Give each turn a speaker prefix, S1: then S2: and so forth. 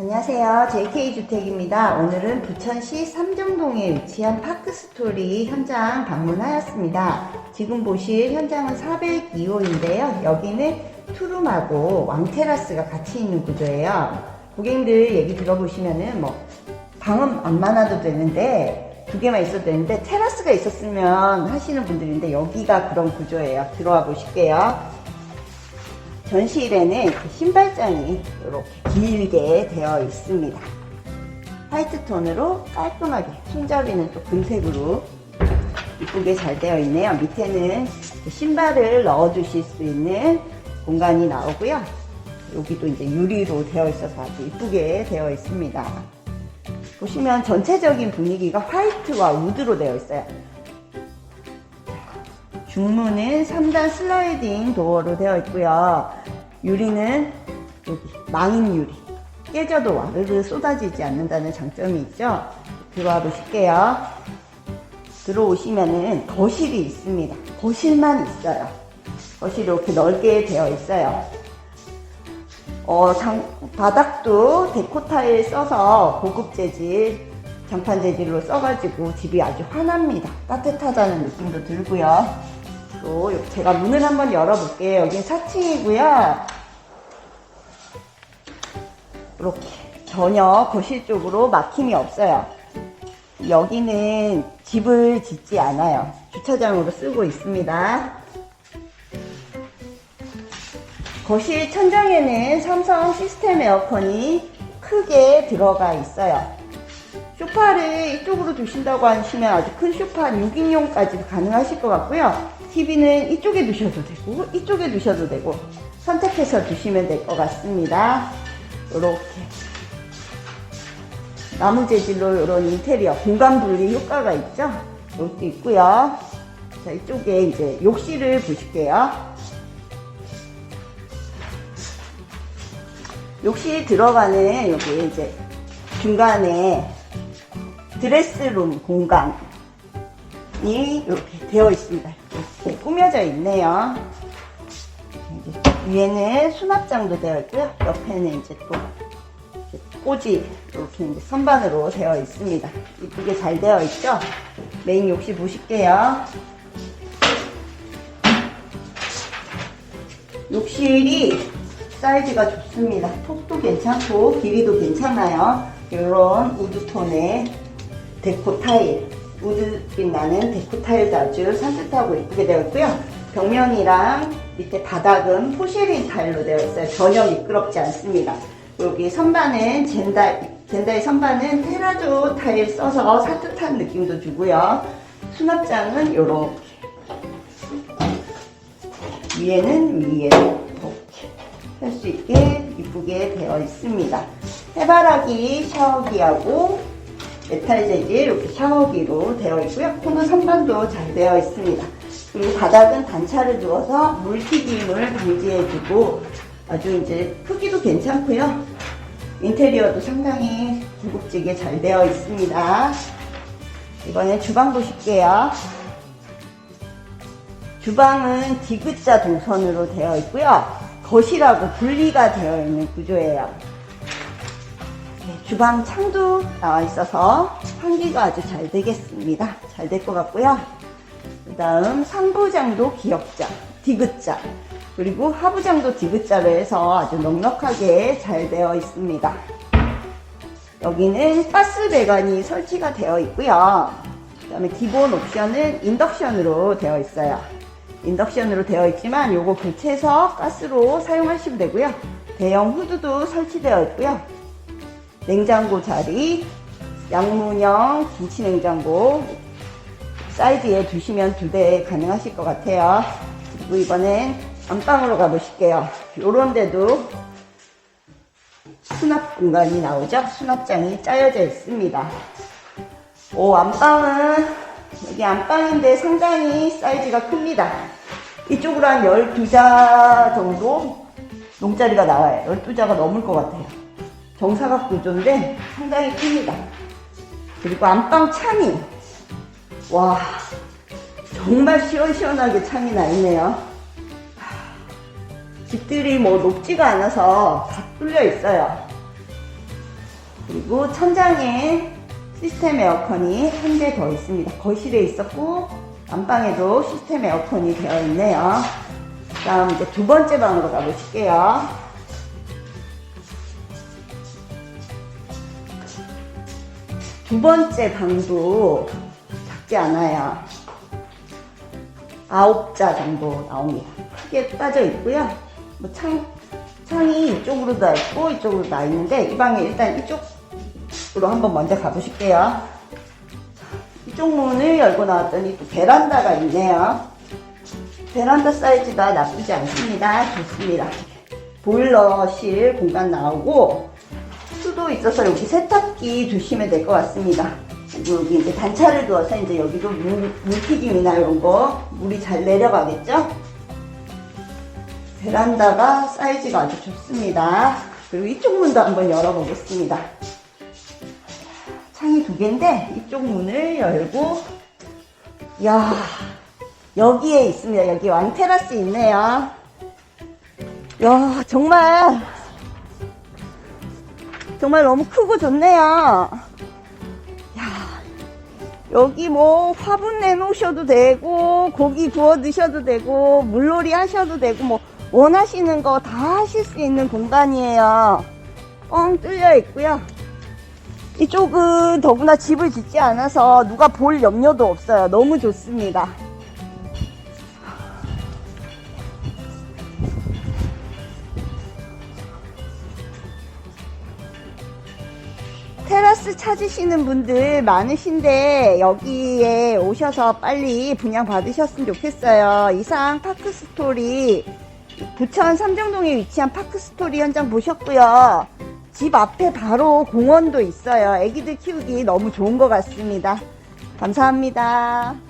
S1: 안녕하세요. JK주택입니다. 오늘은 부천시 삼정동에 위치한 파크스토리 현장 방문하였습니다. 지금 보실 현장은 402호인데요. 여기는 투룸하고 왕테라스가 같이 있는 구조예요. 고객님들 얘기 들어보시면은 뭐 방은 안 많아도 되는데 두 개만 있어도 되는데 테라스가 있었으면 하시는 분들인데 여기가 그런 구조예요. 들어와 보실게요. 전실에는 이렇게 신발장이 이렇게 길게 되어 있습니다. 화이트 톤으로 깔끔하게 손잡이는 또 금색으로 이쁘게 잘 되어 있네요. 밑에는 신발을 넣어 주실 수 있는 공간이 나오고요. 여기도 이제 유리로 되어 있어서 아주 이쁘게 되어 있습니다. 보시면 전체적인 분위기가 화이트와 우드로 되어 있어요. 중문은 3단 슬라이딩 도어로 되어 있고요. 유리는 여기 망인 유리. 깨져도 와르르 쏟아지지 않는다는 장점이 있죠. 들어와 보실게요. 들어오시면은 거실이 있습니다. 거실만 있어요. 거실이 이렇게 넓게 되어 있어요. 어, 장, 바닥도 데코 타일 써서 고급 재질, 장판 재질로 써가지고 집이 아주 환합니다. 따뜻하다는 느낌도 들고요. 또 제가 문을 한번 열어볼게요. 여긴 4층이고요. 이렇게 전혀 거실 쪽으로 막힘이 없어요. 여기는 집을 짓지 않아요. 주차장으로 쓰고 있습니다. 거실 천장에는 삼성 시스템 에어컨이 크게 들어가 있어요. 소파를 이쪽으로 두신다고 하시면 아주 큰 소파 6인용까지 가능하실 것 같고요. TV는 이쪽에 두셔도 되고 이쪽에 두셔도 되고 선택해서 두시면 될 것 같습니다. 이렇게 나무 재질로 이런 인테리어 공간 분리 효과가 있죠. 이것도 있고요. 자 이쪽에 이제 욕실을 보실게요. 욕실 들어가는 여기 이제 중간에 드레스룸 공간이 이렇게 되어 있습니다. 이렇게 꾸며져 있네요. 위에는 수납장도 되어 있고요. 옆에는 이제 또 꼬지 이렇게 이제 선반으로 되어 있습니다. 이쁘게 잘 되어 있죠? 메인 욕실 보실게요. 욕실이 사이즈가 좋습니다. 톡도 괜찮고 길이도 괜찮아요. 이런 우드톤의 데코 타일, 우드빛 나는 데코 타일도 아주 산뜻하고 예쁘게 되어 있고요. 벽면이랑 밑에 바닥은 포쉐린 타일로 되어 있어요. 전혀 미끄럽지 않습니다. 여기 선반은 젠다, 젠다의 선반은 테라조 타일 써서 산뜻한 느낌도 주고요. 수납장은 이렇게 위에는 위에 이렇게 할 수 있게 이쁘게 되어 있습니다. 해바라기 샤워기하고 메탈 재질 이렇게 샤워기로 되어 있고요. 코너 선반도 잘 되어 있습니다. 그리고 바닥은 단차를 두어서 물튀김을 방지해주고 아주 이제 크기도 괜찮고요. 인테리어도 상당히 고급지게 잘 되어 있습니다. 이번에 주방 보실게요. 주방은 디귿자 동선으로 되어 있고요. 거실하고 분리가 되어 있는 구조예요. 네, 주방 창도 나와 있어서 환기가 아주 잘 되겠습니다. 잘 될 것 같고요. 그 다음 상부장도 기역자, 디귿자, 그리고 하부장도 디귿자로 해서 아주 넉넉하게 잘 되어 있습니다. 여기는 가스 배관이 설치가 되어 있고요. 그 다음에 기본 옵션은 인덕션으로 되어 있어요. 인덕션으로 되어 있지만 요거 교체해서 가스로 사용하시면 되고요. 대형 후드도 설치되어 있고요. 냉장고 자리, 양문형 김치 냉장고 사이드에 두시면 두 대 가능하실 것 같아요. 그리고 이번엔 안방으로 가보실게요. 요런 데도 수납 공간이 나오죠? 수납장이 짜여져 있습니다. 오, 안방은 여기 안방인데 상당히 사이즈가 큽니다. 이쪽으로 한 12자 정도 농자리가 나와요. 12자가 넘을 것 같아요. 정사각 구조인데 상당히 큽니다. 그리고 안방 창이 와 정말 시원시원하게 창이 나 있네요. 집들이 뭐 높지가 않아서 다 뚫려 있어요. 그리고 천장에 시스템 에어컨이 한대더 있습니다. 거실에 있었고 안방에도 시스템 에어컨이 되어 있네요. 다음 이제 두 번째 방으로 가보실게요. 두 번째 방도 작지 않아요. 아홉 자 정도 나옵니다. 크게 빠져 있고요. 뭐 창, 창이 이쪽으로 다 있고 이쪽으로 다 있는데 이 방에 일단 이쪽으로 한번 먼저 가보실게요. 이쪽 문을 열고 나왔더니 또 베란다가 있네요. 베란다 사이즈가 나쁘지 않습니다. 좋습니다. 보일러실 공간 나오고 수도 있어서 여기 세탁기 두시면 될 것 같습니다. 여기 이제 단차를 두어서 이제 여기도 물, 물튀김이나 이런 거 물이 잘 내려가겠죠? 베란다가 사이즈가 아주 좋습니다. 그리고 이쪽 문도 한번 열어보겠습니다. 창이 두 개인데 이쪽 문을 열고 야 여기에 있습니다. 여기 왕 테라스 있네요. 야 정말 정말 너무 크고 좋네요. 야 여기 뭐 화분 내놓으셔도 되고 고기 구워 드셔도 되고 물놀이 하셔도 되고 뭐 원하시는 거 다 하실 수 있는 공간이에요. 뻥 뚫려 있고요. 이쪽은 더구나 집을 짓지 않아서 누가 볼 염려도 없어요. 너무 좋습니다. 테라스 찾으시는 분들 많으신데 여기에 오셔서 빨리 분양 받으셨으면 좋겠어요. 이상 파크스토리 부천 삼정동에 위치한 파크스토리 현장 보셨고요. 집 앞에 바로 공원도 있어요. 애기들 키우기 너무 좋은 것 같습니다. 감사합니다.